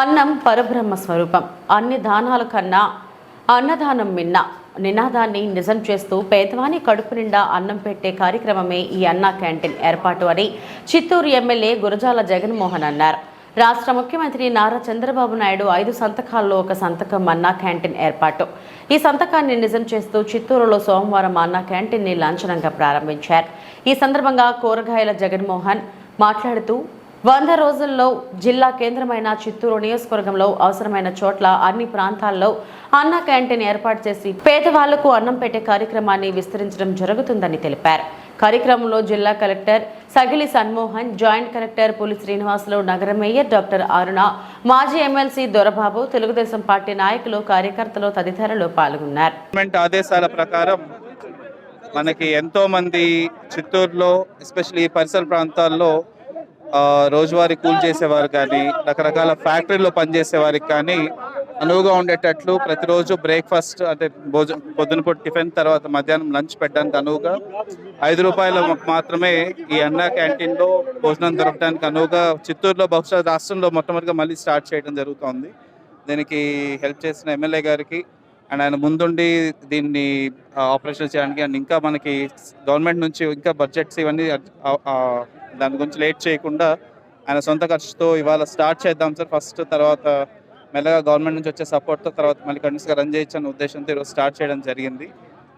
అన్నం పరబ్రహ్మ స్వరూపం. అన్ని దానాల కన్నా అన్నదానం మిన్న నినాదాన్ని నిజం చేస్తూ పేదవాని కడుపు నిండా అన్నం పెట్టే కార్యక్రమమే ఈ అన్నా క్యాంటీన్ ఏర్పాటు అని చిత్తూరు ఎమ్మెల్యే గురజాల జగన్మోహన్ అన్నారు. రాష్ట్ర ముఖ్యమంత్రి నారా చంద్రబాబు నాయుడు ఐదు సంతకాల్లో ఒక సంతకం అన్నా క్యాంటీన్ ఏర్పాటు. ఈ సంతకాన్ని నిజం చేస్తూ చిత్తూరులో సోమవారం అన్నా క్యాంటీన్ని లాంఛనంగా ప్రారంభించారు. ఈ సందర్భంగా కూరగాయల జగన్మోహన్ మాట్లాడుతూ వంద రోజుల్లో జిల్లా కేంద్రమైన చిత్తూరు నియోజకవర్గంలో అవసరమైన చోట్ల అన్ని ప్రాంతాల్లో అన్న క్యాంటీన్ ఏర్పాటు చేసి పేదవాళ్ళకు అన్నం పెట్టే కార్యక్రమాన్ని విస్తరించడం జరుగుతుందని తెలిపారు. కార్యక్రమంలో జిల్లా collector Sagili Sanmohan joint collector Puli Srinivasulu నగర మేయర్ డాక్టర్ అరుణ మాజీ ఎమ్మెల్సీ దొరబాబు తెలుగుదేశం పార్టీ నాయకులు కార్యకర్తలు తదితరులు పాల్గొన్నారు. ఆదేశాల ప్రకారం మనకి ఎంతో మంది చిత్తూరులో ఎస్పెషల్లీ పరిసర ప్రాంతాల్లో రోజువారీ కూల్ చేసేవారు కానీ రకరకాల ఫ్యాక్టరీలో పనిచేసే వారికి కానీ అనువుగా ఉండేటట్లు ప్రతిరోజు బ్రేక్ఫాస్ట్ అంటే భోజనం పొద్దునపూట టిఫిన్ తర్వాత మధ్యాహ్నం లంచ్ పెట్టడానికి అనువుగా ఐదు రూపాయల మాత్రమే ఈ అన్నా క్యాంటీన్లో భోజనం దొరకడానికి అనువుగా చిత్తూరులో బహుశా రాష్ట్రంలో మొట్టమొదటిగా మళ్ళీ స్టార్ట్ చేయడం జరుగుతోంది. దీనికి హెల్ప్ చేసిన ఎమ్మెల్యే గారికి అండ్ ఆయన ముందుండి దీన్ని ఆపరేషన్ చేయడానికి అండ్ ఇంకా మనకి గవర్నమెంట్ నుంచి ఇంకా బడ్జెట్స్ ఇవన్నీ దాని గురించి లేట్ చేయకుండా ఆయన సొంత ఖర్చుతో ఇవాళ స్టార్ట్ చేద్దాం సార్. ఫస్ట్ తర్వాత మెల్లగా గవర్నమెంట్ నుంచి వచ్చే సపోర్ట్తో తర్వాత మళ్ళీ కంటిన్యూస్గా రన్ చేయొచ్చు అనే ఉద్దేశంతో ఈరోజు స్టార్ట్ చేయడం జరిగింది.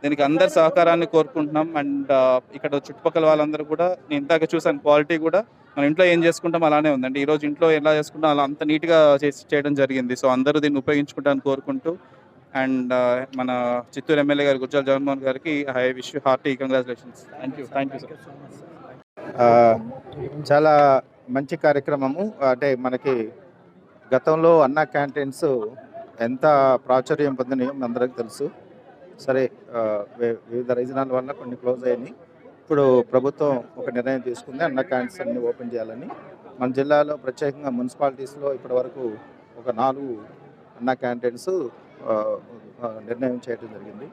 దీనికి అందరి సహకారాన్ని కోరుకుంటున్నాం. అండ్ uh, ఇక్కడ చుట్టుపక్కల వాళ్ళందరూ కూడా నేను ఇందాక చూసాను క్వాలిటీ కూడా. మన ఇంట్లో ఏం చేసుకుంటాం అలానే ఉందండి. ఈరోజు ఇంట్లో ఎలా చేసుకుంటాం అలా అంత నీట్గా చేసి చేయడం జరిగింది. సో అందరూ దీన్ని ఉపయోగించుకుంటాను కోరుకుంటూ. అండ్ uh, మన చిత్తూరు ఎమ్మెల్యే గారు గుజ్జాల జగన్మోహన్ గారికి I wish hearty congratulations thank you thank you sir చాలా మంచి కార్యక్రమము. అంటే మనకి గతంలో అన్న క్యాంటీన్స్ ఎంత ప్రాచుర్యం పొందినాయో మీ తెలుసు. సరే వివిధ రీజనాల వల్ల కొన్ని క్లోజ్ అయినాయి. ఇప్పుడు ప్రభుత్వం ఒక నిర్ణయం తీసుకుంది అన్న క్యాంటీన్స్ అన్ని ఓపెన్ చేయాలని. మన జిల్లాలో ప్రత్యేకంగా మున్సిపాలిటీస్లో ఇప్పటి వరకు ఒక నాలుగు అన్న క్యాంటీన్స్ నిర్ణయం చేయడం జరిగింది.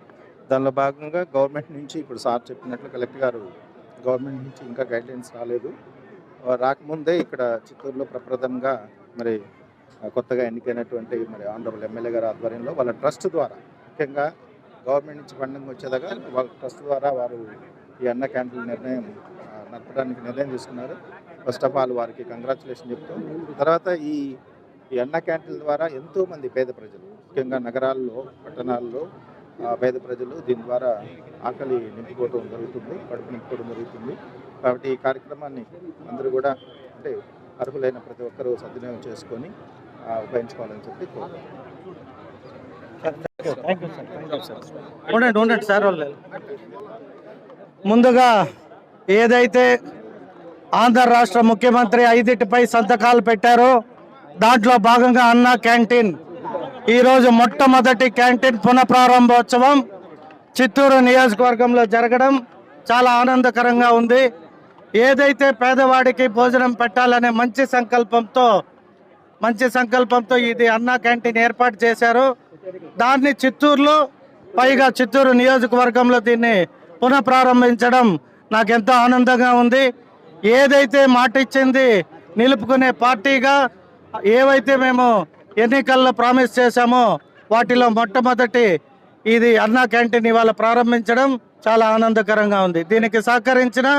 దానిలో భాగంగా గవర్నమెంట్ నుంచి ఇప్పుడు సార్ చెప్పినట్లు కలెక్టర్ గారు గవర్నమెంట్ నుంచి ఇంకా గైడ్లైన్స్ రాలేదు. రాకముందే ఇక్కడ చిత్తూరులో ప్రప్రథమంగా మరి కొత్తగా ఎన్నికైనటువంటి మరి ఆనరబుల్ ఎమ్మెల్యే గారి ఆధ్వర్యంలో వాళ్ళ ట్రస్ట్ ద్వారా ముఖ్యంగా గవర్నమెంట్ నుంచి ఫండింగ్ వచ్చేదాకా వాళ్ళ ట్రస్ట్ ద్వారా వారు ఈ అన్న క్యాంటీన్ నిర్ణయం నడపడానికి నిర్ణయం తీసుకున్నారు. ఫస్ట్ ఆఫ్ ఆల్ వారికి కంగ్రాచులేషన్ చెప్తూ తర్వాత ఈ ఈ అన్న క్యాంటీన్ ద్వారా ఎంతోమంది పేద ప్రజలు ముఖ్యంగా నగరాల్లో పట్టణాల్లో పేద ప్రజలు దీని ద్వారా ఆకలి నింపుకోవడం జరుగుతుంది కడుపు నింపుకోవడం జరుగుతుంది. కాబట్టి ఈ కార్యక్రమాన్ని అందరూ కూడా అంటే అర్హులైన ప్రతి ఒక్కరూ సద్వినియోగం చేసుకొని ఉపయోగించుకోవాలని చెప్పి ఉండండి ఉండండి సార్ ముందుగా ఏదైతే ఆంధ్ర రాష్ట్ర ముఖ్యమంత్రి ఐదింటిపై సంతకాలు పెట్టారో దాంట్లో భాగంగా అన్నా క్యాంటీన్. ఈరోజు మొట్టమొదటి క్యాంటీన్ పునఃప్రారంభోత్సవం చిత్తూరు నియోజకవర్గంలో జరగడం చాలా ఆనందకరంగా ఉంది. ఏదైతే పేదవాడికి భోజనం పెట్టాలనే మంచి సంకల్పంతో మంచి సంకల్పంతో ఇది అన్నా క్యాంటీన్ ఏర్పాటు చేశారు. దాన్ని చిత్తూరులో పైగా చిత్తూరు నియోజకవర్గంలో దీన్ని పునః ప్రారంభించడం నాకు ఎంతో ఆనందంగా ఉంది. ఏదైతే మాట ఇచ్చింది నిలుపుకునే పార్టీగా ఏవైతే మేము ఎన్నికల్లో ప్రామిస్ చేశామో వాటిలో మొట్టమొదటి ఇది అన్నా క్యాంటీన్ ఇవాళ ప్రారంభించడం చాలా ఆనందకరంగా ఉంది. దీనికి సహకరించిన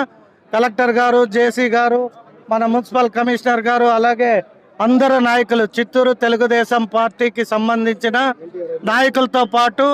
కలెక్టర్ గారు జేసీ గారు మన మున్సిపల్ కమిషనర్ గారు అలాగే అందరు నాయకులు చిత్తూరు తెలుగుదేశం పార్టీకి సంబంధించిన నాయకులతో పాటు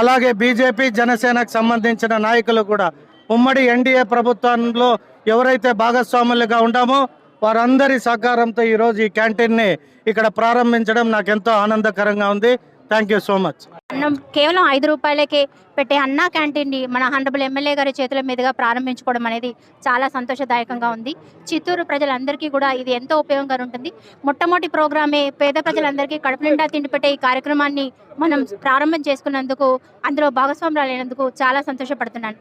అలాగే బీజేపీ జనసేనకు సంబంధించిన నాయకులు కూడా. ఉమ్మడి ఎన్డీఏ ప్రభుత్వంలో ఎవరైతే భాగస్వాములుగా ఉండామో వారందరి సహకారంతో ఈరోజు ఈ క్యాంటీన్ని ఇక్కడ ప్రారంభించడం నాకు ఎంతో ఆనందకరంగా ఉంది. థ్యాంక్ యూ సో మచ్ అన్నం కేవలం ఐదు రూపాయలకే పెట్టే అన్నా క్యాంటీన్ని మన హండ్రబుల్ ఎమ్మెల్యే గారి చేతుల మీదుగా ప్రారంభించుకోవడం అనేది చాలా సంతోషదాయకంగా ఉంది. చిత్తూరు ప్రజలందరికీ కూడా ఇది ఎంతో ఉపయోగంగా ఉంటుంది. మొట్టమొదటి ప్రోగ్రామే పేద ప్రజలందరికీ కడుపు నిండా తిండి పెట్టే ఈ కార్యక్రమాన్ని మనం ప్రారంభం చేసుకున్నందుకు అందులో భాగస్వాములు అయినందుకు చాలా సంతోషపడుతున్నాను.